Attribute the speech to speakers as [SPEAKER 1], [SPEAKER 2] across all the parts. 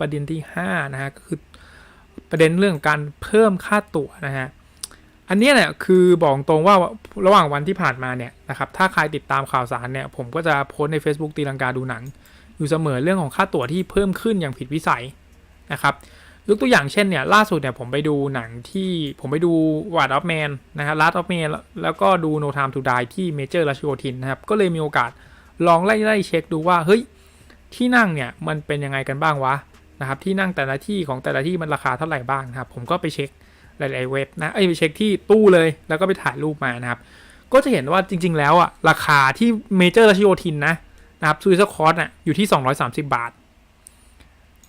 [SPEAKER 1] ประเด็นที่5นะฮะก็คือประเด็นเรื่องการเพิ่มค่าตั๋วนะฮะอันเนี้ยเนี่ยคือบอกตรงว่าระหว่างวันที่ผ่านมาเนี่ยนะครับถ้าใครติดตามข่าวสารเนี่ยผมก็จะโพสใน Facebook ตีลังกาดูหนัง อยู่เสมอเรื่องของค่าตั๋วที่เพิ่มขึ้นอย่างผิดวิสัยนะครับยกตัวอย่างเช่นเนี่ยล่าสุดเนี่ยผมไปดูหนังที่ผมไปดู Ward of Man นนะครับ Last of Man แล้วก็ดู No Time to Die ที่เมเจอร์ราชโยธินนะครับก็เลยมีโอกาสลองไล่ไล่เช็คดูว่าเฮ้ยที่นั่งเนี่ยมันเป็นยังไงกันบ้างวะ นะครับที่นั่งแต่ละที่ของแต่ละที่มันราคาเท่าไหร่บ้างนะครับ ผมก็ไปเช็คหลายๆเว็บนะเอ้ยไปเช็คที่ตู้เลยแล้วก็ไปถ่ายรูปมานะครับ ก็จะเห็นว่าจริง ๆ แล้วอะราคาที่เมเจอร์ราชโยธินนะนะครับซูซคอร์สอะอยู่ที่ 230 บาท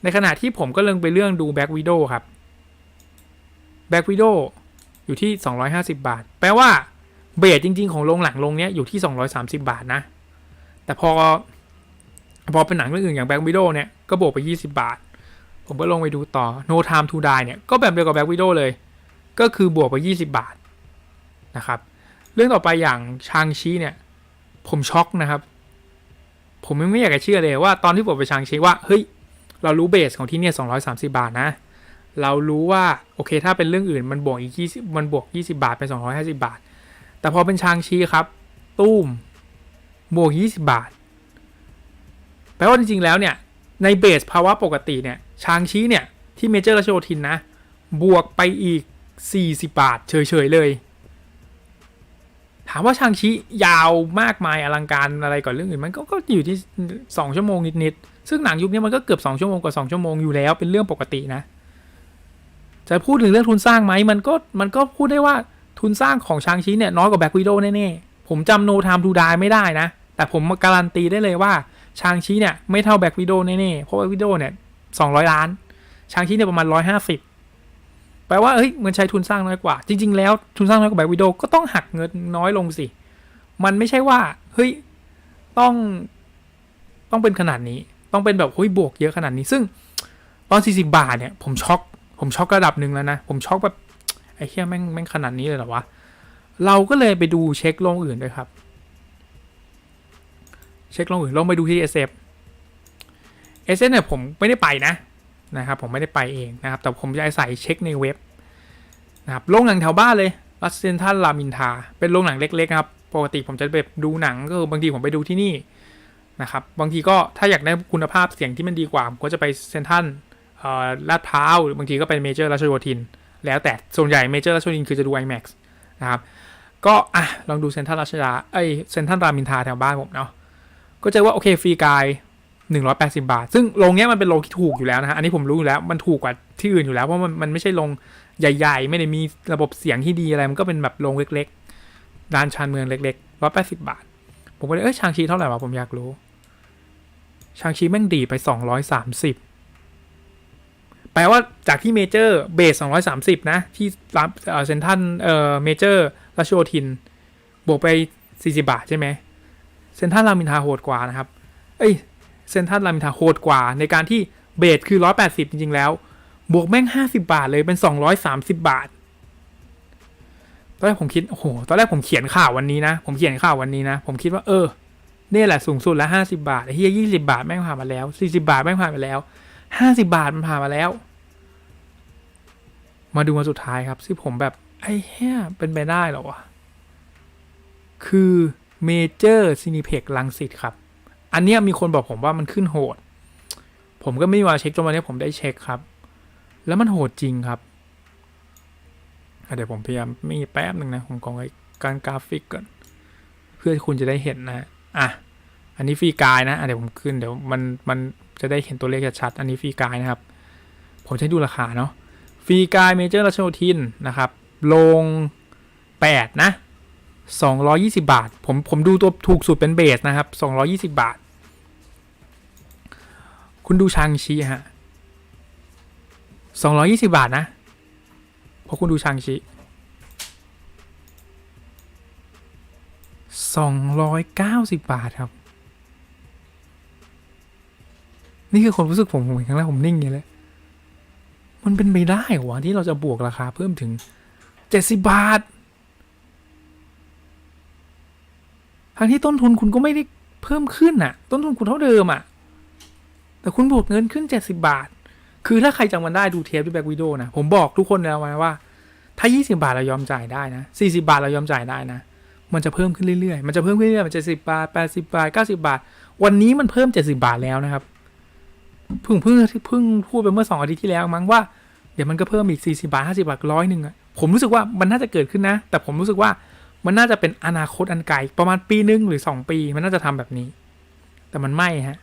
[SPEAKER 1] ในขณะที่ผมก็เลื่องไปเรื่องดูแบ็กวิดโอครับแบ็กวิดโออยู่ที่ 250 บาท แปลว่าเบสจริง ๆ ของโรงหลังโรงเนี้ยอยู่ที่ 230 บาทนะ แต่พอ พอเป็นหนังเรื่องอื่นอย่างแบ็กวิดโอเนี่ยก็บวกไป 20 บาท ผมก็ลงไปดูต่อ No Time to Die เนี่ยก็แบบเดียวกับแบ็กวิดโอเลย ก็คือบวกไป 20 บาทนะครับ เรื่องต่อไปอย่างชางชีเนี่ย ผมช็อกนะครับ ผมยังไม่อยากจะเชื่อเลยว่าตอนที่ผมไปชางชีว่า เฮ้ย เรารู้เบสของที่เนี่ย230 บาทนะ เรารู้ว่า โอเค ถ้าเป็นเรื่องอื่นมันบวกอีก20มันบวก 20 บาทเป็น 250 บาท แต่พอเป็นชางชีครับตุ้มบวก 20 บาท แปลว่าจริงๆแล้วเนี่ยในเบสภาวะปกติเนี่ย ชางชี้เนี่ย ที่เมเจอร์ราชโยธินนะ บวกไปอีก 40 บาท เฉย ๆ เลย ถามว่าชางชิยาวมากมายอลังการอะไรก่อนเรื่องอื่น มันก็ก็อยู่ที่ 2 ชั่วโมงนิด ๆ ซึ่งหนังยุคนี้มันก็เกือบ 2 ชั่วโมงกว่า 2 ชั่วโมงอยู่แล้วเป็นเรื่องปกตินะ จะพูดถึงเรื่องทุนสร้างไหมมันก็มันก็พูดได้ว่าทุนสร้างของชางชิเนี่ยน้อยกว่าแบ็กวิดโอแน่ๆผมจำโนทามทูดายไม่ได้นะ แต่ผมมาการันตีได้เลยว่าชางชิเนี่ยไม่เท่าแบ็กวิดโอแน่ๆเพราะแบ็กวิดโอเนี่ย 200ล้าน ชางชิเนี่ยประมาณ150แปลว่าเฮ้ยมันใช้ทุนสร้างน้อยกว่า จริง ๆ แล้วทุนสร้างน้อยกว่าแบ็กวิดโอก็ต้องหักเงินน้อยลงสิ มันไม่ใช่ว่าเฮ้ยต้องต้องเป็นขนาดนี้ต้องเป็นแบบเฮ้ยบวกเยอะขนาดนี้ ซึ่งตอน 40 บาทเนี่ย ผมช็อกผมช็อกระดับหนึ่งแล้วนะ ผมช็อกแบบไอ้เหี้ยแม่งแม่งขนาดนี้เลยเหรอวะ เราก็เลยไปดูเช็คโรงอื่นด้วยครับ เช็คโรงอื่นลองไปดูที่ SF SF เนี่ยผมไม่ได้ไปนะนะครับผมไม่ได้ไปเองนะครับ แต่ผมจะอาศัยเช็คในเว็บนะครับโรงหนังแถวบ้านเลยรัสเซนทัลรามินทา เป็นโรงหนังเล็กๆครับปกติผมจะไปดูหนังก็คือบางทีผมไปดูที่นี่นะครับบางทีก็ถ้าอยากได้คุณภาพเสียงที่มันดีกว่าผมก็จะไปเซนทัลลาดพร้าวหรือบางทีก็ไปเมเจอร์ราชโยธิน แล้วแต่ส่วนใหญ่เมเจอร์ราชโยธินคือจะดู IMAX นะครับก็อะลองดูเซนทัลราชดาเอ้ยเซนทัลรามินทาแถวบ้านผมเนาะก็เจอว่าโอเคฟรีกาย 180 บาท ซึ่งโรงเนี้ยมันเป็นโรงที่ถูกอยู่แล้วนะฮะ อันนี้ผมรู้อยู่แล้ว มันถูกกว่าที่อื่นอยู่แล้ว เพราะมันมันไม่ใช่โรงใหญ่ ๆ ไม่ได้มีระบบเสียงที่ดีอะไร มันก็เป็นแบบโรงเล็กๆร้านชานเมืองเล็กๆ180บาท ผมก็เลยเอ้ยชางชีเท่าไหร่วะผมอยากรู้ ชางชีแม่งดีไป230แปลว่าจากที่เมเจอร์เบส230นะ ที่ร้านเอ่เซนทันเอ่อเมเจอร์ราชโยธิน บวกไป40บาทใช่ไหมเซนทันรามินทาโหดกว่านะครับ เอ้ย เซ็นทันรามินทาโหดกว่า ในการที่เบสคือ 180 จริง ๆ แล้ว บวกแม่ง 50 บาทเลยเป็น 230 บาท ตอนแรกผมคิด โอ้โห ตอนแรกผมเขียนข่าววันนี้นะ ผมเขียนข่าววันนี้นะ ผมคิดว่าเออเนี่ยแหละสูงสุดแล้ว50บาทไอ้เฮีย20บาทแม่งผ่านมาแล้ว40บาทแม่งผ่านมาแล้ว50บาทมันผ่านมาแล้ว มาดูมาสุดท้ายครับที่ผมแบบ ไอ้เฮียเป็นไปได้หรอวะ คือเมเจอร์ซินิเพ็กลังสิตครับ อันเนี้ยมีคนบอกผมว่ามันขึ้นโหด ผมก็ไม่มีเวลาเช็คจนวันนี้ผมได้เช็คครับ แล้วมันโหดจริงครับเดี๋ยวผมพยายามมีแป๊บหนึ่งนะผมกองไว้การกราฟิกก่อน เพื่อคุณจะได้เห็นนะอะอันนี้ฟรีกายนะะเดี๋ยวผมขึ้นเดี๋ยวมันมันจะได้เห็นตัวเลขชัดอันนี้ฟรีกายนะครับ ผมให้ดูราคาเนาะฟรีกายเมเจอร์ราชโยธินนะครับ ลงแปดนะ 220 บาท ผมผมดูตัวถูกสุดเป็นเบสนะครับ 220 บาท คุณดูชางชีฮะ 220 บาทนะเพราะคุณดูชางชี290 บาทครับ นี่คือความรู้สึกผมผมเห็นครั้งแรกผมนิ่งอย่างเลยมันเป็นไปได้หรอที่เราจะบวกราคาเพิ่มถึง 70 บาท ทั้งที่ต้นทุนคุณก็ไม่ได้เพิ่มขึ้นน่ะ ต้นทุนคุณเท่าเดิมอะ แต่คุณบวกเงินขึ้น 70 บาท คือถ้าใครจำกันได้ดูเทปที่แบ็กวิดโอนะ ผมบอกทุกคนแล้วไว้ว่า ถ้า 20 บาทเรายอมจ่ายได้นะ 40 บาทเรายอมจ่ายได้นะ มันจะเพิ่มขึ้นเรื่อยๆ มันจะเพิ่มขึ้นเรื่อยๆ มันจะ10 บาท 80 บาท 90 บาท วันนี้มันเพิ่ม 70 บาทแล้วนะครับ เพิ่งเพิ่งเพิ่งพูดไปเมื่อสองอาทิตย์ที่แล้วมั้งว่าเดี๋ยวมันก็เพิ่มอีก40บาท50บาทร้อยหนึ่งอะผมรู้สึกว่ามันน่าจะเกิดขึ้นนะ แต่ผมรู้สึกว่า มันน่าจะเป็นอนาคตอันไกลประมาณปีหนึ่งหรือ 2 ปี มันน่าจะทำแบบนี้ แต่มันไม่ฮะ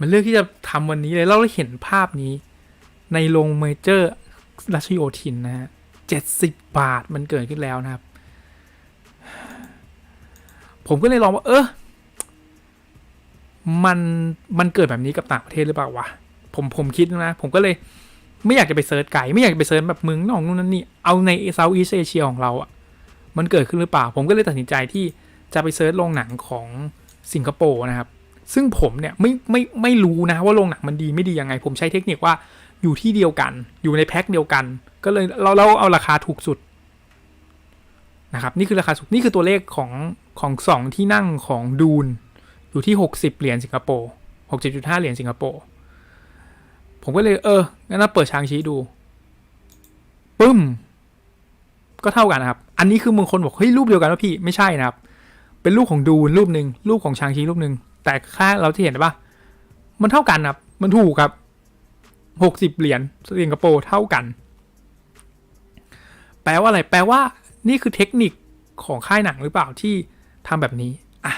[SPEAKER 1] มันเลือกที่จะทำวันนี้เลยเราได้เห็นภาพนี้ ในโรงเมเจอร์รัชโยธินนะฮะเจ็ดสิบบาทมันเกิดขึ้นแล้วนะครับ ผมก็เลยลองว่า เออมันมันเกิดแบบนี้กับต่างประเทศหรือเปล่าวะผมผมคิดนะ ผมก็เลยไม่อยากจะไปเซิร์ชไก่ ไม่อยากจะไปเซิร์ชแบบเมึงนอกนู่นนั่นนี่ เอาในเซาท์อีสเอเชียของเราอะ มันเกิดขึ้นหรือเปล่า ผมก็เลยตัดสินใจที่จะไปเซิร์ชโรงหนังของสิงคโปร์นะครับ ซึ่งผมเนี่ยไม่ไม่ไม่รู้นะว่าโรงหนังมันดีไม่ดียังไง ผมใช้เทคนิคว่าอยู่ที่เดียวกัน อยู่ในแพ็คเดียวกัน ก็เลยเราเราเอาราคาถูกสุดนะครับนี่คือราคาสุดนี่คือตัวเลขของของสองที่นั่งของดูนอยู่ที่หกสิบเหรียญสิงคโปร์หกสิบจุดห้าเหรียญสิงคโปร์ผมก็เลยเอองั้นเราเปิดชางชี้ดูปึ้ม ก็เท่ากันนะครับ อันนี้คือบางคนบอกเฮ้ยรูปเดียวกันวะพี่ไม่ใช่นะครับ เป็นรูปของดูนรูปหนึ่งรูปของชางชีรูปหนึ่งแต่ค่าเราที่เห็นปะมันเท่ากันครับ มันถูกครับหกสิบเหรียญสิงคโปร์เท่ากัน แปลว่าอะไร แปลว่า นี่คือเทคนิคของค่ายหนังหรือเปล่าที่ทำแบบนี้อะ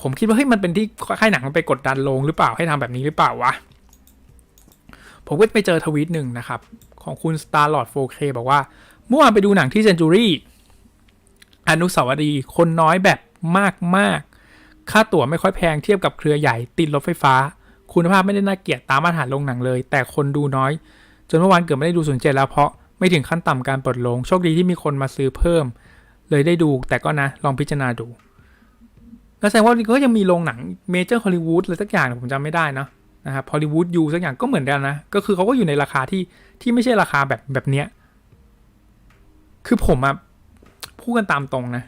[SPEAKER 1] ผมคิดว่าเฮ้ยมันเป็นที่ค่ายหนังมันไปกดดันลงหรือเปล่าให้ทำแบบนี้หรือเปล่าวะผมก็ไปเจอทวีตหนึ่งนะครับ ของคุณ Starlord 4K บอกว่า เมื่อวานไปดูหนังที่เซนจูรี่อนุสาวรีย์คนน้อยแบบมากมากๆ ค่าตั๋วไม่ค่อยแพงเทียบกับเครือใหญ่ติดรถไฟฟ้า คุณภาพไม่ได้น่าเกลียดตามมาตรฐานโรงหนังเลย แต่คนดูน้อย จนเมื่อวานเกือบไม่ได้ดูศูนย์เจ็ดแล้วเพราะไม่ถึงขั้นต่ำการเปิดโรงโชคดีที่มีคนมาซื้อเพิ่ม เลยได้ดูแต่ก็นะ ลองพิจารณาดูแล้วแสดงว่าก็ยังมีโรงหนังเมเจอร์ฮอลลีวูดอะไรสักอย่างผมจำไม่ได้นะนะครับฮอลลีวูดยูสักอย่างก็เหมือนกันนะ ก็คือเขาก็อยู่ในราคาที่ที่ไม่ใช่ราคาแบบแบบเนี้ย คือผมอะพูดกันตามตรงนะ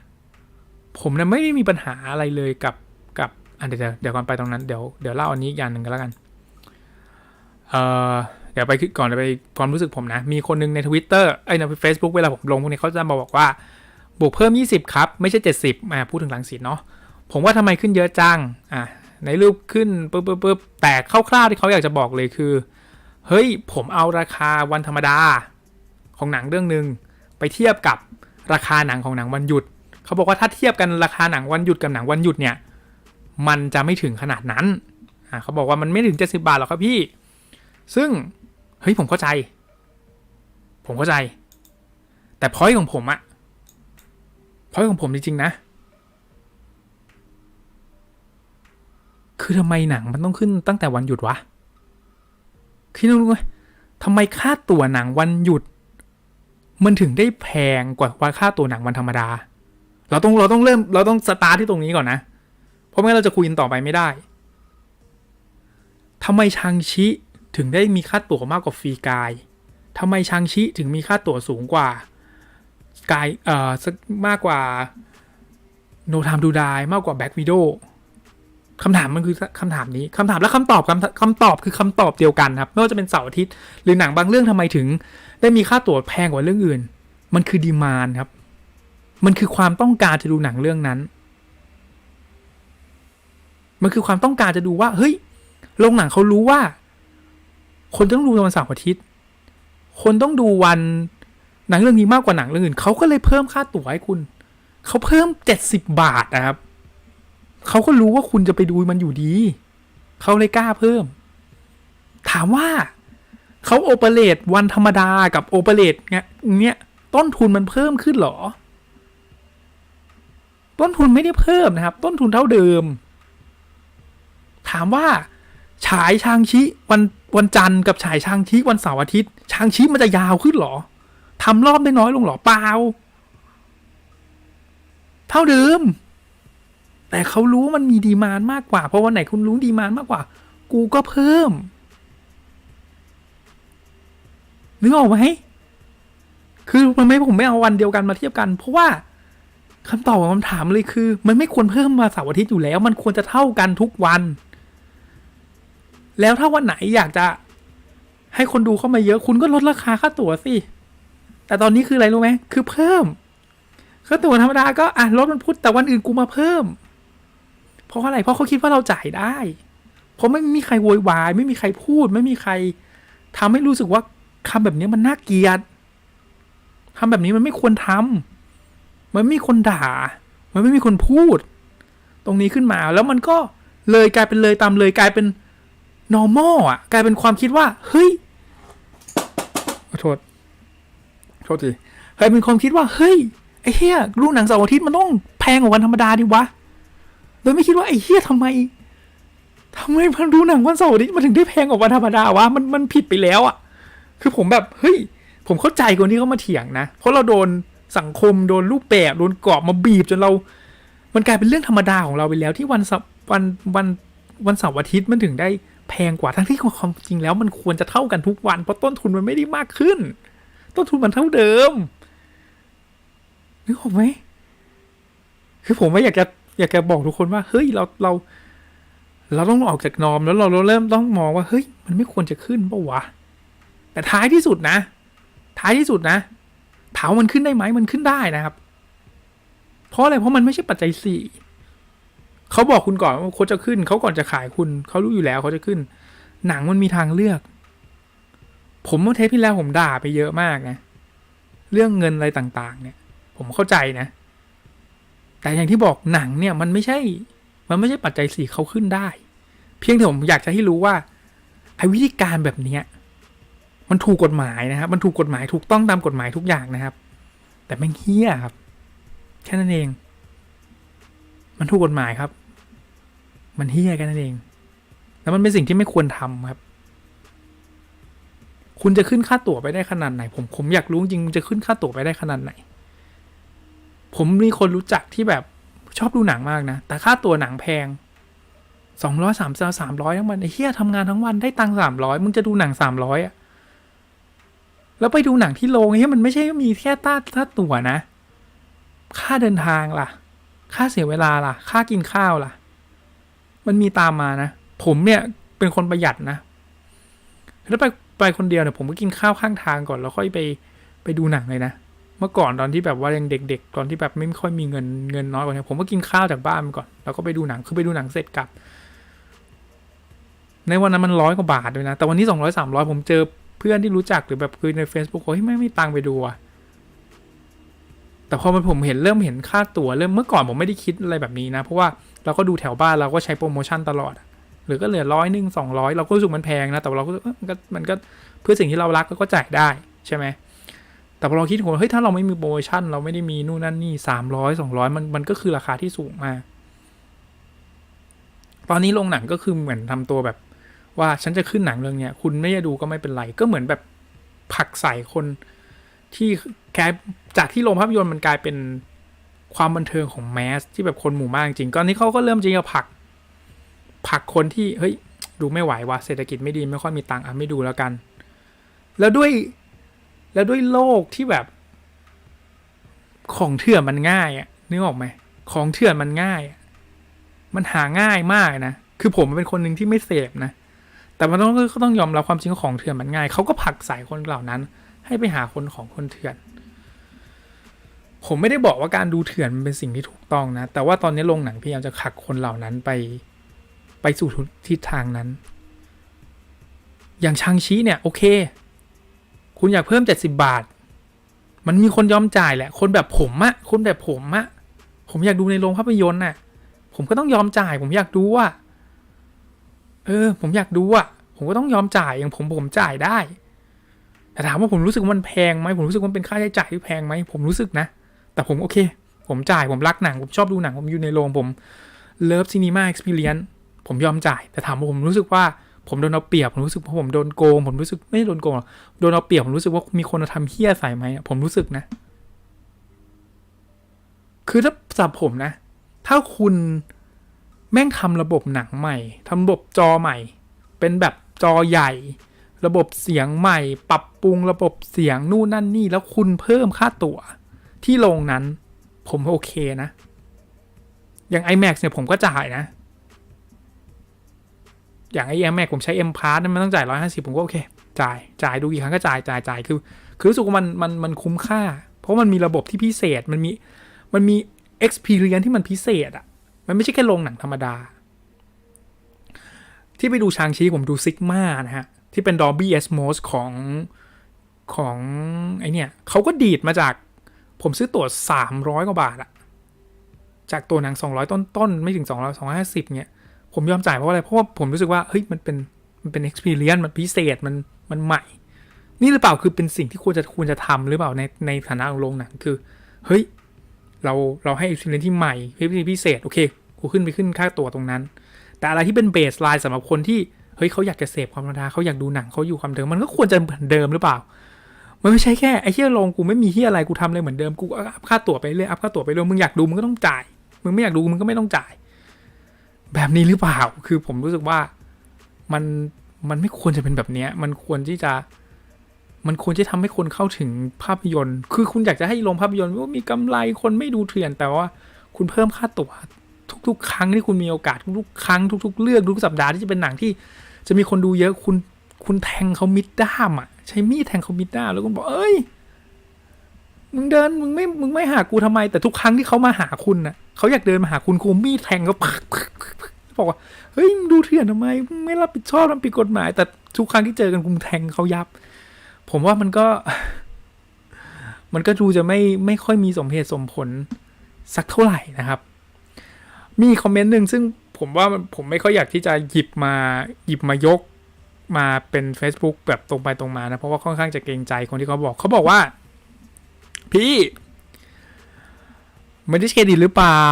[SPEAKER 1] ผมเนี่ยไม่ได้มีปัญหาอะไรเลยกับกับอะเดี๋ยวเดี๋ยวก่อนไปตรงนั้นเดี๋ยวเดี๋ยวเล่าอันนี้อีกอย่างหนึ่งกันแล้วกันเอ่อเดี๋ยวไปก่อนไปความรู้สึกผมนะ มีคนหนึงใน Twitter ไอ้ใน Facebook เวลาผมลงพวกนี้เขาจะมาบอกว่า บวกเพิ่ม 20 ครับ ไม่ใช่ 70อ่าพูดถึงหลังสินเนาะผมว่าทำไมขึ้นเยอะจังอะในรูปขึ้นปุ๊บปุ๊บปุ๊บแต่คร่าวๆที่เขาอยากจะบอกเลยคือ เฮ้ย ผมเอาราคาวันธรรมดาของหนังเรื่องหนึ่ง ไปเทียบกับราคาหนังของหนังวันหยุด เขาบอกว่าถ้าเทียบกันราคาหนังวันหยุดกับหนังวันหยุดเนี่ย มันจะไม่ถึงขนาดนั้นอ่าเขาบอกว่ามันไม่ถึง 70 บาทหรอกครับพี่ ซึ่ง เฮ้ยผมเข้าใจ ผมเข้าใจ แต่พอยของผมอะพอยของผมจริงๆนะ คือทำไมหนังมันต้องขึ้นตั้งแต่วันหยุดวะคิดดูไหมทำไมค่าตั๋วหนังวันหยุด มันถึงได้แพงกว่าวาค่าตั๋วหนังวันธรรมดา เราต้องเราต้องเริ่มเราต้องสตาร์ทที่ตรงนี้ก่อนนะ เพราะไม่งั้นเราจะคุยกันต่อไปไม่ได้ทำไมชางชิถึงได้มีค่าตั๋วมากกว่าฟรีกายทำไมชางชิถึงมีค่าตั๋วสูงกว่ากายเอ่อสักมากกว่าโนทามดูดายมากกว่าแบ็กวิดโอ คำถามมันคือคำถามนี้คำถามและคำตอบคำคำตอบคือคำตอบเดียวกันครับไม่ว่าจะเป็นเสาร์อาทิตย์หรือหนังบางเรื่องทำไมถึง ได้มีค่าตั๋วแพงกว่าเรื่องอื่น มันคือดีมานครับ มันคือความต้องการจะดูหนังเรื่องนั้น มันคือความต้องการจะดูว่า เฮ้ยโรงหนังเขารู้ว่า คนต้องดูวันเสาร์อาทิตย์ คนต้องดูวันหนังเรื่องนี้มากกว่าหนังเรื่องอื่นเขาก็เลยเพิ่มค่าตั๋วให้คุณเขาเพิ่มเจ็ดสิบบาทนะครับ เขาก็รู้ว่าคุณจะไปดูมันอยู่ดี เขาเลยกล้าเพิ่ม ถามว่าเขาโอเปเรตวันธรรมดากับโอเปเรตเนี้ยต้นทุนมันเพิ่มขึ้นหรอ ต้นทุนไม่ได้เพิ่มนะครับ ต้นทุนเท่าเดิม ถามว่า ฉายชางชิวันวันจันทร์กับฉายชางชิวันเสาร์อาทิตย์ชางชิมันจะยาวขึ้นหรอทำรอบได้น้อยลงหรอเปล่า เท่าเดิม แต่เขารู้ว่ามันมีดีมานมากกว่า เพราะวันไหนคุณรู้ดีมานมากกว่า กูก็เพิ่ม นึกออกไหมคือมันไม่ผมไม่เอาวันเดียวกันมาเทียบกัน เพราะว่าคำตอบของคำถามเลยคือ มันไม่ควรเพิ่มมาเสาร์อาทิตย์อยู่แล้ว มันควรจะเท่ากันทุกวัน แล้วถ้าวันไหนอยากจะให้คนดูเข้ามาเยอะ คุณก็ลดราคาค่าตั๋วสิ แต่ตอนนี้คืออะไรรู้ไหม คือเพิ่มค่าตั๋วธรรมดาก็อะลดมันพุธแต่วันอื่นกูมาเพิ่ม เพราะอะไรเพราะเขาคิดว่าเราจ่ายได้ เพราะไม่มีใครโวยวาย ไม่มีใครพูด ไม่มีใครทำให้รู้สึกว่าคำแบบนี้มันน่าเกลียดทำแบบนี้มันไม่ควรทำมันไม่มีคนด่า มันไม่มีคนพูด ตรงนี้ขึ้นมาแล้วมันก็เลยกลายเป็นเลยตามเลยกลายเป็น normal อะ กลายเป็นความคิดว่า เฮ้ยขอโทษโทษทีกลายเป็นความคิดว่า เฮ้ยไอ้เฮียดูหนังเสาร์อาทิตย์มันต้องแพงกว่าวันธรรมดาดิวะ โดยไม่คิดว่าไอ้เฮียทำไมทำไมมันดูหนังวันเสาร์อาทิตย์มันถึงได้แพงกว่าวันธรรมดาวะมันมันผิดไปแล้วอะ คือผมแบบเฮ้ยผมเข้าใจคนที่เขามาเถียงนะ เพราะเราโดนสังคมโดนรูปแบบโดนกรอบมาบีบจนเรา มันกลายเป็นเรื่องธรรมดาของเราไปแล้วที่วันเสาร์วันวันวันเสาร์อาทิตย์มันถึงได้แพงกว่าทั้งที่ความจริงแล้วมันควรจะเท่ากันทุกวัน เพราะต้นทุนมันไม่ได้มากขึ้น ต้นทุนมันเท่าเดิมนึกออกไหมคือผมว่อยากจะ อยากจะบอกทุกคนว่า เฮ้ยเราเราเราต้องออกจากนอมแล้วเราเราเริ่มต้องมองว่าเฮ้ย มันไม่ควรจะขึ้นปะวะแต่ท้ายที่สุดนะ ท้ายที่สุดนะถามว่ามันขึ้นได้ไหมมันขึ้นได้นะครับ เพราะอะไรเพราะมันไม่ใช่ปัจจัยสี่เขาบอกคุณก่อนว่าเขาจะขึ้นเขาก่อนจะขายคุณเขารู้อยู่แล้วเขาจะขึ้น หนังมันมีทางเลือก ผมเมื่อเทปที่แล้วผมด่าไปเยอะมากนะ เรื่องเงินอะไรต่าง ๆ เนี่ย ผมเข้าใจนะ แต่อย่างที่บอกหนังเนี่ยมันไม่ใช่ มันไม่ใช่ปัจจัยสี่เขาขึ้นได้ เพียงแต่ผมอยากจะให้รู้ว่าไอ้วิธีการแบบเนี้ยมันถูกกฎหมายนะครับ มันถูกกฎหมายถูกต้องตามกฎหมายทุกอย่างนะครับ แต่แม่งเฮี้ยครับ แค่นั้นเอง มันถูกกฎหมายครับ มันเฮี้ยแค่นั้นเอง แล้วมันเป็นสิ่งที่ไม่ควรทำครับ คุณจะขึ้นค่าตั๋วไปได้ขนาดไหน ผมผมอยากรู้จริงจะขึ้นค่าตั๋วไปได้ขนาดไหน ผมมีคนรู้จักที่แบบชอบดูหนังมากนะ แต่ค่าตัวหนังแพงสองร้อยสามสามร้อยทั้งวันไอ้เฮียทำงานทั้งวันได้ตังค์สามร้อยมึงจะดูหนังสามร้อยอะแล้วไปดูหนังที่โรงเฮียมันไม่ใช่มีแค่ต้าค่าตั๋วนะ ค่าเดินทางล่ะ ค่าเสียเวลาล่ะ ค่ากินข้าวล่ะ มันมีตามมานะ ผมเนี่ยเป็นคนประหยัดนะถ้าไปไปคนเดียวเนี่ยผมก็กินข้าวข้างทางก่อนแล้วค่อยไปไปดูหนังเลยนะ เมื่อก่อนตอนที่แบบว่ายังเด็ก ๆ ตอนที่แบบไม่ค่อยมีเงินเงินน้อยกว่านี้ผมก็กินข้าวจากบ้านก่อน แล้วก็ไปดูหนังคือไปดูหนังเสร็จกลับ ในวันนั้นมันร้อยกว่าบาทด้วยนะ แต่วันนี้สองร้อยสามร้อยผมเจอเพื่อนที่รู้จักหรือแบบคุยใน Facebook บอกเฮ้ยไม่มีตังค์ไปดูอะแต่พอมันผมเห็นเริ่มเห็นค่าตั๋วเริ่มเมื่อก่อนผมไม่ได้คิดอะไรแบบนี้นะ เพราะว่าเราก็ดูแถวบ้านเราก็ใช้โปรโมชั่นตลอด หรือก็เหลือร้อยหนึ่งสองร้อยเราก็รู้สึกมันแพงนะ แต่เราก็มันก็มันก็เพื่อสิ่งที่เรารักก็จ่ายได้ใช่ไหม แต่พอเราคิดว่าเฮ้ยถ้าเราไม่มีโปรโมชั่น เราไม่ได้มีนู่นนั่นนี่สามร้อยสองร้อยมันมันก็คือราคาที่สูงมาก ตอนนี้โรงหนังก็คือเหมือนทำตัวแบบ ว่าฉันจะขึ้นหนังเรื่องเนี้ยคุณไม่ได้ดูก็ไม่เป็นไร ก็เหมือนแบบผลักใส่คนที่กลายจากที่โรงภาพยนตร์มันกลายเป็นความบันเทิงของแมสที่แบบคนหมู่มากจริงตอนนี้เขาก็เริ่มจริงจะผลักผลักคนที่เฮ้ยดูไม่ไหวว่ะเศรษฐกิจไม่ดีไม่ค่อยมีตังค์อะไม่ดูแล้วกัน แล้วด้วย แล้วด้วยโลกที่แบบ ของเถื่อนมันง่ายอะนึกออกไหมของเถื่อนมันง่าย มันหาง่ายมากนะ คือผมเป็นคนหนึ่งที่ไม่เสพนะ แต่มันต้องก็ต้องยอมรับความจริงของเถื่อนมันง่าย เขาก็ผลักสายคนเหล่านั้น ให้ไปหาคนของคนเถื่อน ผมไม่ได้บอกว่าการดูเถื่อนมันเป็นสิ่งที่ถูกต้องนะ แต่ว่าตอนนี้โรงหนังพยายามจะขักคนเหล่านั้นไป ไปสู่ทิศทางนั้น อย่างชางชี้เนี่ย โอเค คุณอยากเพิ่มเจ็ดสิบาท มันมีคนยอมจ่ายแหละ คนแบบผมอะคนแบบผมอะผมอยากดูในโรงภาพยนตร์น่ะ ผมก็ต้องยอมจ่าย ผมอยากดูอะเออ ผมอยากดูอะผมก็ต้องยอมจ่ายอย่างผมผมจ่ายได้ แต่ถามว่าผมรู้สึกมันแพงไหมผมรู้สึกว่ามันเป็นค่าใช้จ่ายที่แพงไหมผมรู้สึกนะ แต่ผมโอเค ผมจ่ายผมรักหนัง ผมชอบดูหนังผมอยู่ในโรงผมเลิฟซีนีมาเอ็กซ์เพรียนผมยอมจ่าย แต่ถามว่าผมรู้สึกว่า ผมโดนเอาเปรียบผมรู้สึกว่าผมโดนโกง ผมรู้สึกไม่โดนโกงหรอกโดนเอาเปรียบผมรู้สึกว่ามีคนมาทำเฮี้ยใส่ไหมอะผมรู้สึกนะ คือถ้าสับผมนะ ถ้าคุณแม่งทำระบบหนังใหม่ทำระบบจอใหม่ เป็นแบบจอใหญ่ ระบบเสียงใหม่ ปรับปรุงระบบเสียงนู่นนั่นนี่แล้วคุณเพิ่มค่าตั๋ว ที่โรงนั้น ผมโอเคนะ อย่าง iMac เนี่ยผมก็จ่ายนะ อย่างไอ้แอมแม็กผมใช้ M p a s มันต้องจ่ายร้อยห้าสิบผมก็โอเค จ่ายจ่ายดูกี่ครั้งก็จ่ายจ่ายจ่ายคือ คือรู้สึกว่ามันมันมันคุ้มค่า เพราะมันมีระบบที่พิเศษมันมีมันมี experience ที่มันพิเศษอะ มันไม่ใช่แค่โรงหนังธรรมดา ที่ไปดูชางชีผมดูซิกมานะฮะ ที่เป็น Dolby Atmos ของของไอเนี่ยเขาก็ดีดมาจากผมซื้อตั๋ว300 กว่าบาทอะจากตัวหนัง 200 ต้นต้นๆไม่ถึง 200 250 เนี่ย ผมยอมจ่ายเพราะอะไร เพราะว่าผมรู้สึกว่าเฮ้ยมันเป็นมันเป็น experience มันพิเศษมันมันใหม่ นี่หรือเปล่าคือเป็นสิ่งที่ควรจะควรจะทำหรือเปล่าในในฐานะของโรงหนังคือ เฮ้ย เราเราให้ experience ที่ใหม่พิเศษโอเคกูขึ้นไปขึ้นค่าตั๋วตรงนั้น แต่อะไรที่เป็นเบสไลน์สำหรับคนที่เฮ้ยเขาอยากจะเสพความธรรมดาเขาอยากดูหนังเขาอยู่ความเดิม มันก็ควรจะเหมือนเดิมหรือเปล่า มันไม่ใช่แค่ไอ้เฮียลงกูไม่มีเฮียอะไรกูทำเลยเหมือนเดิมกูอัพค่าตั๋วไปเรื่อยอัพค่าตั๋วไปเรื่อยมึงอยากดูมึงก็ต้องจ่าย มึงไม่อยากดูมึงก็ไม่ต้องจ่าย แบบนี้หรือเปล่า คือผมรู้สึกว่ามันมันไม่ควรจะเป็นแบบนี้ มันควรที่จะ มันควรที่ทำให้คนเข้าถึงภาพยนตร์ คือคุณอยากจะให้โรงภาพยนตร์ว่ามีกำไรคนไม่ดูเถื่อน แต่ว่าคุณเพิ่มค่าตั๋วทุก ๆ ครั้งที่คุณมีโอกาสทุกๆครั้งทุก ๆ เรื่องทุกสัปดาห์ที่จะเป็นหนังที่ จะมีคนดูเยอะคุณคุณแทงเขามิดด้ามอะใช้มีดแทงเขามิดด้ามแล้วคุณบอกเอ้ยมึงเดินมึงไม่มึงไม่หากูทำไม แต่ทุกครั้งที่เขามาหาคุณน่ะเขาอยากเดินมาหาคุณคุณมีดแทงเขาพึกพึกพึกพึก บอกว่าเฮ้ยดูเถื่อนทำไม ไม่รับผิดชอบมันผิดกฎหมาย แต่ทุกครั้งที่เจอกันคุณแทงเขายับ ผมว่ามันก็ มันก็ดูจะไม่ไม่ค่อยมีสมเหตุสมผลสักเท่าไหร่นะครับ มีคอมเมนต์หนึ่งซึ่งผมว่าผมไม่ค่อยอยากที่จะหยิบมาหยิบมายกมาเป็น Facebook แบบตรงไปตรงมานะ เพราะว่าค่อนข้างจะเกรงใจคนที่เขาบอกเขาบอกว่า พี่ ไม่ได้เครดิตหรือเปล่า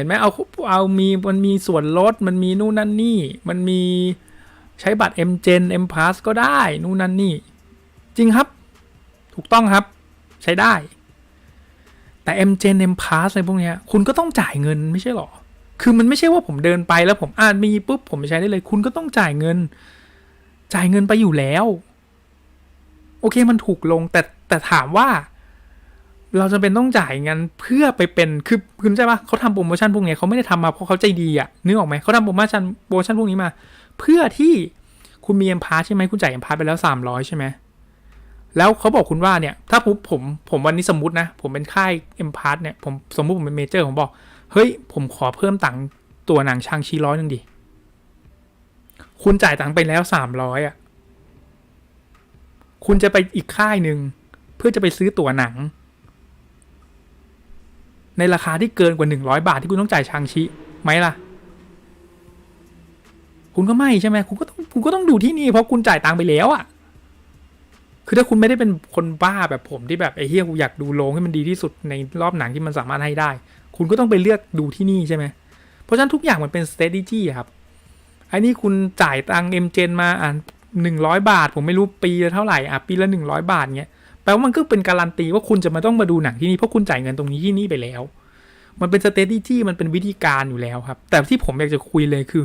[SPEAKER 1] ห็นไหมเอาเอามีมันมีส่วนลดมันมีนู่นนั่นนี่ มันมีใช้บัตร M Gen M Pass ก็ได้นู่นนั่นนี่ จริงครับ ถูกต้องครับใช้ได้ แต่ M Gen M Pass อะไรพวกเนี้ยคุณก็ต้องจ่ายเงินไม่ใช่หรอ คือมันไม่ใช่ว่าผมเดินไปแล้วผมอ่านมีปุ๊บผมไปใช้ได้เลย คุณก็ต้องจ่ายเงิน จ่ายเงินไปอยู่แล้ว โอเคมันถูกลงแต่แต่ถามว่า เราจะเป็นต้องจ่ายเงินเพื่อไปเป็นคือคุณใช่ปะเขาทำโปรโมชั่นพวกนี้เขาไม่ได้ทำมาเพราะเขาใจดีอะนึกออกไหมเขาทำโปรโมชั่นโปรโมชั่นพวกนี้มา เพื่อที่คุณมีเอ็มพาร์ใช่ไหมคุณจ่ายเอ็มพาร์ไปแล้วสามร้อยใช่ไหมแล้วเขาบอกคุณว่าเนี่ย ถ้าผมผมผมวันนี้สมมตินะ ผมเป็นค่ายเอ็มพาร์เนี่ยผมสมมติผมเป็นเมเจอร์ผมบอก เฮ้ย ผมขอเพิ่มตังค์ตัวหนังช่างชีร้อยหนึ่งดิคุณจ่ายตังค์ไปแล้วสามร้อยอะ คุณจะไปอีกค่ายหนึ่งเพื่อจะไปซื้อตั๋วหนัง ในราคาที่เกินกว่าหนึ่งร้อยบาทที่คุณต้องจ่ายชางชีไหมล่ะ คุณก็ไม่ใช่ไหมคุณก็ต้องคุณก็ต้องดูที่นี่เพราะคุณจ่ายตังค์ไปแล้วอะคือถ้าคุณไม่ได้เป็นคนบ้าแบบผมที่แบบไอ้เฮียกูอยากดูโรงให้มันดีที่สุดในรอบหนังที่มันสามารถให้ได้ คุณก็ต้องไปเลือกดูที่นี่ใช่ไหมเพราะฉะนั้นทุกอย่างมันเป็น strategy ครับอันนี้คุณจ่ายตังเอ็มเจนมาอ่านหนึ่งร้อยบาท ผมไม่รู้ปีละเท่าไหร่อะปีละหนึ่งร้อยบาทเงี้ย แปลว่ามันก็เป็นการันตีว่าคุณจะมาต้องมาดูหนังที่นี่เพราะคุณจ่ายเงินตรงนี้ที่นี่ไปแล้ว มันเป็น strategy มันเป็นวิธีการอยู่แล้วครับ แต่ที่ผมอยากจะคุยเลยคือ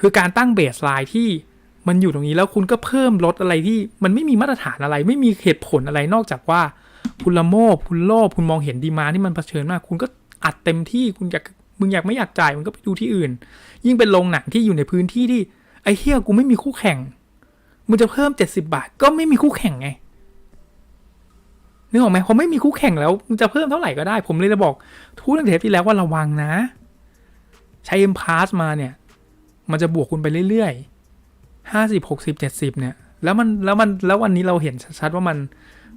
[SPEAKER 1] คือการตั้งเบสไลน์ที่มันอยู่ตรงนี้แล้วคุณก็เพิ่มลดอะไรที่มันไม่มีมาตรฐานอะไร ไม่มีเหตุผลอะไรนอกจากว่าคุณละโมบคุณโลภคุณมองเห็นดีมาที่มันเผชิญมาก คุณก็อัดเต็มที่คุณอยากมึงอยากไม่อยากจ่ายมึงก็ไปดูที่อื่น ยิ่งเป็นโรงหนังที่อยู่ในพื้นที่ที่ไอ้เฮียกูไม่มีคู่แข่งมึงจะเพิ่มเจ็ดสิบาท ก็ไม่มีคู่แข่งไง นึกออกไหมพอไม่มีคู่แข่งแล้วจะเพิ่มเท่าไหร่ก็ได้ ผมเลยจะบอกทุกเรื่องเทปที่แล้วว่าระวังนะ ใช้เอ็มพาสมาเนี่ย มันจะบวกคุณไปเรื่อยๆห้าสิบหกสิบเจ็ดสิบเนี่ย แล้วมันแล้วมันแล้ววันนี้เราเห็นชัดๆว่ามัน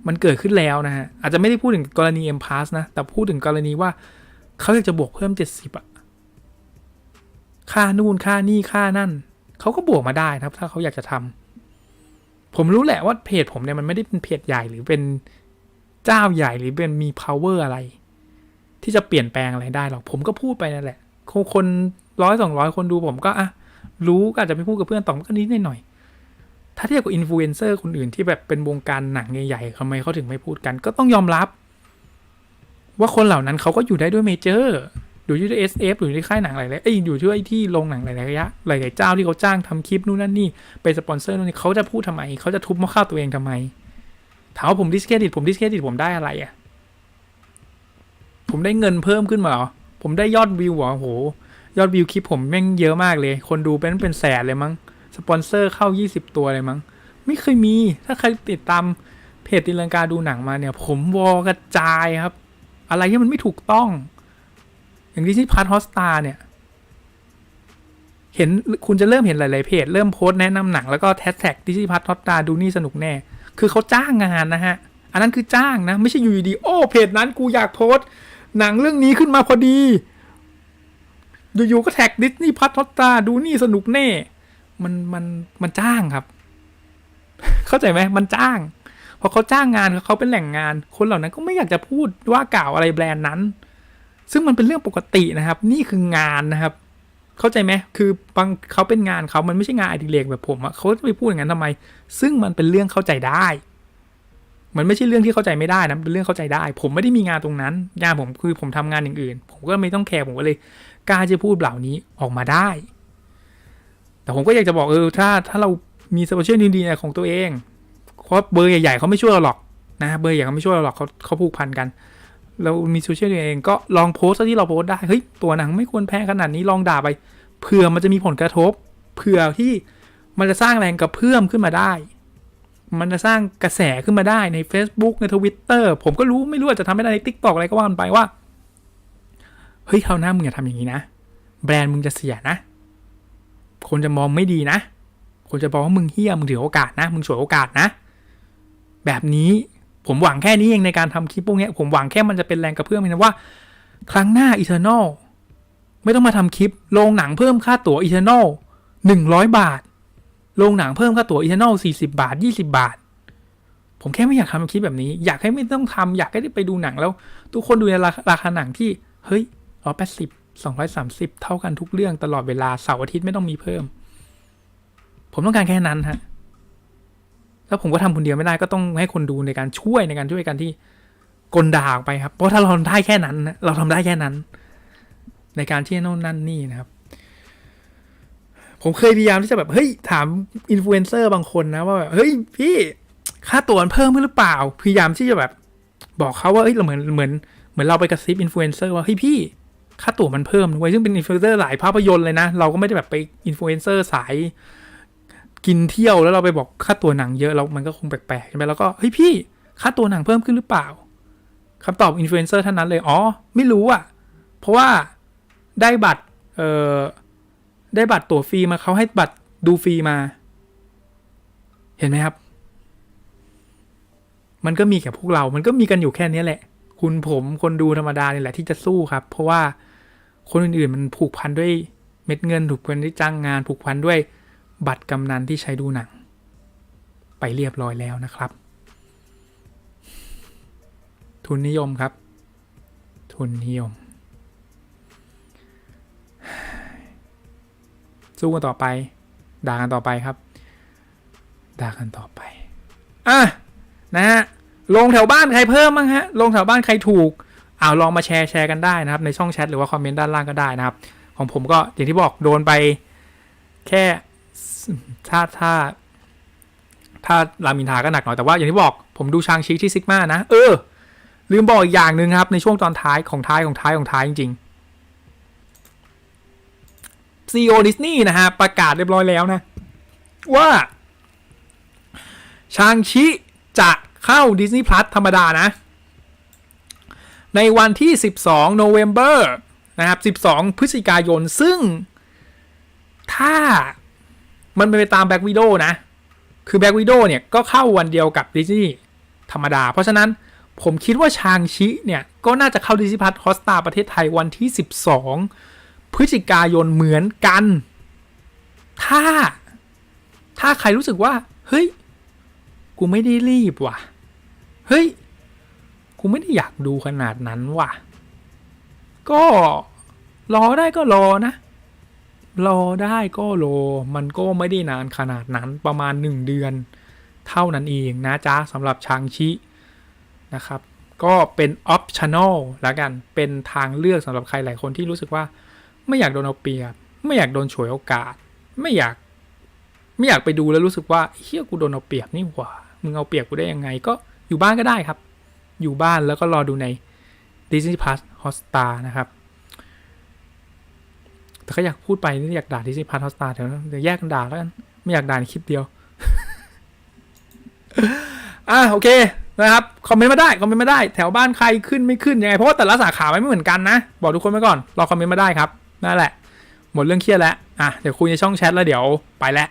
[SPEAKER 1] มันเกิดขึ้นแล้วนะฮะ อาจจะไม่ได้พูดถึงกรณี M Pass นะ แต่พูดถึงกรณีว่าเขาอยากจะบวกเพิ่มเจ็ดสิบอะค่านู่นค่านี่ค่านั่น เขาก็บวกมาได้นะครับ ถ้าเขาอยากจะทำผมรู้แหละว่าเพจผมเนี่ยมันไม่ได้เป็นเพจใหญ่หรือเป็น เจ้าใหญ่หรือเป็นมี power อะไร ที่จะเปลี่ยนแปลงอะไรได้หรอกผมก็พูดไปนั่นแหละคนร้อยสองร้อยคนดูผมก็อะรู้ก็อาจจะไม่พูดกับเพื่อนต่อมก็นิดหน่อย ถ้าเทียบกับอินฟลูเอนเซอร์คนอื่นที่แบบเป็นวงการหนังใหญ่ๆทำไมเขาถึงไม่พูดกัน ก็ต้องยอมรับ ว่าคนเหล่านั้นเขาก็อยู่ได้ด้วยเมเจอร์อยู่ด้วยเอสเอฟอยู่ด้วยค่ายหนังหลายๆเอ้ยอยู่ด้วยที่โรงหนังหลายๆระยะหลายๆเจ้าที่เขาจ้างทำคลิปนู่นนั่นนี่เป็นสปอนเซอร์นู่นนี่เขาจะพูดทำไมเขาจะทุบมะข้าวตัวเองทำไม ถามว่าผมดิสเครดิตผมดิสเครดิตผมได้อะไรอะ ผมได้เงินเพิ่มขึ้นมาเหรอ ผมได้ยอดวิวเหรอโห ยอดวิวคลิปผมแม่งเยอะมากเลย คนดูเป็นเป็นแสนเลยมั้ง สปอนเซอร์เข้า 20 ตัวเลยมั้ง ไม่เคยมี ถ้าใครติดตามเพจตีลังกาดูหนังมาเนี่ย ผมวอกระจายครับ อะไรที่มันไม่ถูกต้อง อย่างที่ที่พาร์ทฮอสตาเนี่ยเห็นคุณจะเริ่มเห็นหลาย ๆ เพจ เริ่มโพสต์แนะนำหนังแล้วก็แท็กแท็กดิจิพัทฮอสตาดูนี่สนุกแน่ คือเขาจ้างงานนะฮะ อันนั้นคือจ้างนะ ไม่ใช่อยู่ดี โอ้เพจนั้นกูอยากโพสหนังเรื่องนี้ขึ้นมาพอดี อยู่ๆก็แท็กดิสนีย์พัทฮอตตาดูนี่สนุกแน่ มันมันมันจ้างครับ เข้าใจไหมมันจ้างพอเขาจ้างงานเขาเป็นแหล่งงาน คนเหล่านั้นก็ไม่อยากจะพูดว่ากล่าวอะไรแบรนด์นั้น ซึ่งมันเป็นเรื่องปกตินะครับ นี่คืองานนะครับ เข้าใจไหมคือบางเขาเป็นงานเขามันไม่ใช่งานอดิเรกแบบผมอะเขาจะไปพูดอย่างนั้นทำไม ซึ่งมันเป็นเรื่องเข้าใจได้ มันไม่ใช่เรื่องที่เข้าใจไม่ได้นะเป็นเรื่องเข้าใจได้ ผมไม่ได้มีงานตรงนั้น งานผมคือผมทำงานอย่างอื่น ผมก็ไม่ต้องแคร์ผมก็เลยกล้าจะพูดเหล่านี้ออกมาได้ แต่ผมก็อยากจะบอกเออถ้าถ้าเรามีโซเชียลดีๆของตัวเองเพราะเบอร์ใหญ่ๆเขาไม่ช่วยเราหรอกนะเบอร์ใหญ่เขาไม่ช่วยเราหรอกเขาเขาผูกพันกัน เรามีโซเชียลเองก็ลองโพสต์ที่เราโพสต์ได้ เฮ้ย ตัวหนังไม่ควรแพ้ขนาดนี้ลองด่าไปเผื่อมันจะมีผลกระทบเผื่อที่มันจะสร้างแรงกระเพื่อมขึ้นมาได้ มันจะสร้างกระแสขึ้นมาได้ใน Facebook ในทวิตเตอร์ผมก็รู้ไม่รู้จะทำไม่ได้ใน t ิ k t o k อะไรก็ว่ามันไปว่า เฮ้ยคราวหน้ามึงอย่าทำอย่างนี้นะ แบรนด์มึงจะเสียนะ คนจะมองไม่ดีนะ คนจะบอกว่ามึงเฮี้ยมึงถือโอกาสนะ มึงฉวยโอกาสนะ แบบนี้ ผมหวังแค่นี้เองในการทำคลิปพวกนี้ผมหวังแค่มันจะเป็นแรงกระเพื่อมนะว่า ครั้งหน้าอีเทอร์นอลไม่ต้องมาทำคลิปโรงหนังเพิ่มค่าตั๋วอีเทอร์นอลหนึ่งร้อยบาทโรงหนังเพิ่มค่าตั๋วอีเทอร์นอลสี่สิบาทยี่สิบาท ผมแค่ไม่อยากทำคลิปแบบนี้ อยากให้ไม่ต้องทำอยากให้ได้ไปดูหนังแล้ว ทุกคนดูในราราคาหนังที่เฮ้ยร้อยแปดสิบสองร้อยสามสิบเท่ากันทุกเรื่องตลอดเวลาเสาร์อาทิตย์ไม่ต้องมีเพิ่ม ผมต้องการแค่นั้นฮะ แล้วผมก็ทำคนเดียวไม่ได้ก็ต้องให้คนดูในการช่วยในการช่วยกันที่กลด่าออกไปครับ เพราะถ้าเราทำได้แค่นั้นนะเราทำได้แค่นั้น ในการที่โน่นนั่นนี่นะครับ ผมเคยพยายามที่จะแบบเฮ้ยถามอินฟลูเอนเซอร์บางคนนะว่าแบบเฮ้ยพี่ค่าตั๋วมันเพิ่มขึ้นหรือเปล่า พยายามที่จะแบบ บอกเขาว่าเอ้ยเราเหมือนเหมือนเหมือนเราไปกระซิบอินฟลูเอนเซอร์ว่าเฮ้ยพี่ค่าตั๋วมันเพิ่มนะเว้ยซึ่งเป็นอินฟลูเอนเซอร์หลายภาพยนตร์เลยนะ เราก็ไม่ได้แบบไปอินฟลูเอนเซอร์สาย กินเที่ยวแล้วเราไปบอกค่าตัวหนังเยอะเรามันก็คงแปลกๆใช่ไหมแล้วก็เฮ้ยพี่ค่าตัวหนังเพิ่มขึ้นหรือเปล่าคำตอบอินฟลูเอนเซอร์ท่านนั้นเลย อ๋อ ไม่รู้อะ เพราะว่าได้บัตรเอ่อได้บัตรตั๋วฟรีมาเขาให้บัตรดูฟรีมา เห็นไหมครับ มันก็มีแค่พวกเรา มันก็มีกันอยู่แค่นี้แหละ คุณผมคนดูธรรมดานี่แหละที่จะสู้ครับ เพราะว่าคนอื่นๆมันผูกพันด้วยเม็ดเงิน ผูกพันด้วยจ้างงาน ผูกพันด้วย บัตรกำนันที่ใช้ดูหนัง ไปเรียบร้อยแล้วนะครับ ทุนนิยมครับ ทุนนิยม สู้กันต่อไป ด่ากันต่อไปครับ ด่ากันต่อไป อะ นะฮะลงแถวบ้านใครเพิ่มบ้างฮะ ลงแถวบ้านใครถูกเอาลองมาแชร์แชร์กันได้นะครับ ในช่องแชทหรือว่าคอมเมนต์ด้านล่างก็ได้นะครับ ของผมก็อย่างที่บอกโดนไปแค่ ถ้าถ้า ถ้ารามินทาก็หนักหน่อยแต่ว่าอย่างที่บอกผมดูชางชิที่ซิกมานะ เออ ลืมบอกอีกอย่างหนึ่งครับ ในช่วงตอนท้ายของท้ายของท้ายของท้ายจริงๆ CEO Disney นะฮะ ประกาศเรียบร้อยแล้วนะ ว่า ชางชิจะเข้า Disney Plus ธรรมดานะ ในวันที่ 12โนเวม ber นะครับ 12 พฤศจิกายน ซึ่งถ้า มันเป็นไปตามแบ็กวิดโอนะ คือแบ็กวิดโอเนี่ยก็เข้าวันเดียวกับดิสนีย์ธรรมดา เพราะฉะนั้นผมคิดว่าชางชิเนี่ย ก็น่าจะเข้าดิสนีย์พัทฮอสตาประเทศไทยวันที่ 12 พฤศจิกายนเหมือนกัน ถ้า ถ้าใครรู้สึกว่า เฮ้ย กูไม่ได้รีบว่ะ เฮ้ย กูไม่ได้อยากดูขนาดนั้นว่ะ ก็รอได้ก็รอนะ รอได้ก็รอมันก็ไม่ได้นานขนาดนั้นประมาณ 1 เดือน เท่านั้นเองนะจ๊ะสำหรับชางชินะครับ ก็เป็นออปชั่นอลล้วกันเป็นทางเลือกสำหรับใครหลายคนที่รู้สึกว่า ไม่อยากโดนเอาเปรียบ ไม่อยากโดนฉวยโอกาส ไม่อยากไม่อยากไปดูแล้วรู้สึกว่าเฮียกูโดนเอาเปรียบนี่หว่ามึงเอาเปรียบกูได้ยังไงก็อยู่บ้านก็ได้ครับ อยู่บ้านแล้วก็รอดูใน Disney Plus Hotstar นะครับ แต่ก็อยากพูดไปนี่อยากด่าดิสนีพาร์ทฮอสตาเดี๋ยวเดี๋ยวแยกกันด่าแล้วกันไม่อยากด่าในคลิปเดียว อะโอเคนะครับคอมเมนต์มาได้คอมเมนต์มาได้แถวบ้านใครขึ้นไม่ขึ้นยังไงเพราะว่าแต่ละสาขาไม่เหมือนกันนะ บอกทุกคนไว้ก่อนรอคอมเมนต์มาได้ครับนั่นแหละ หมดเรื่องเครียดแล้วอะเดี๋ยวคุยในช่องแชทแล้วเดี๋ยวไปแล้ว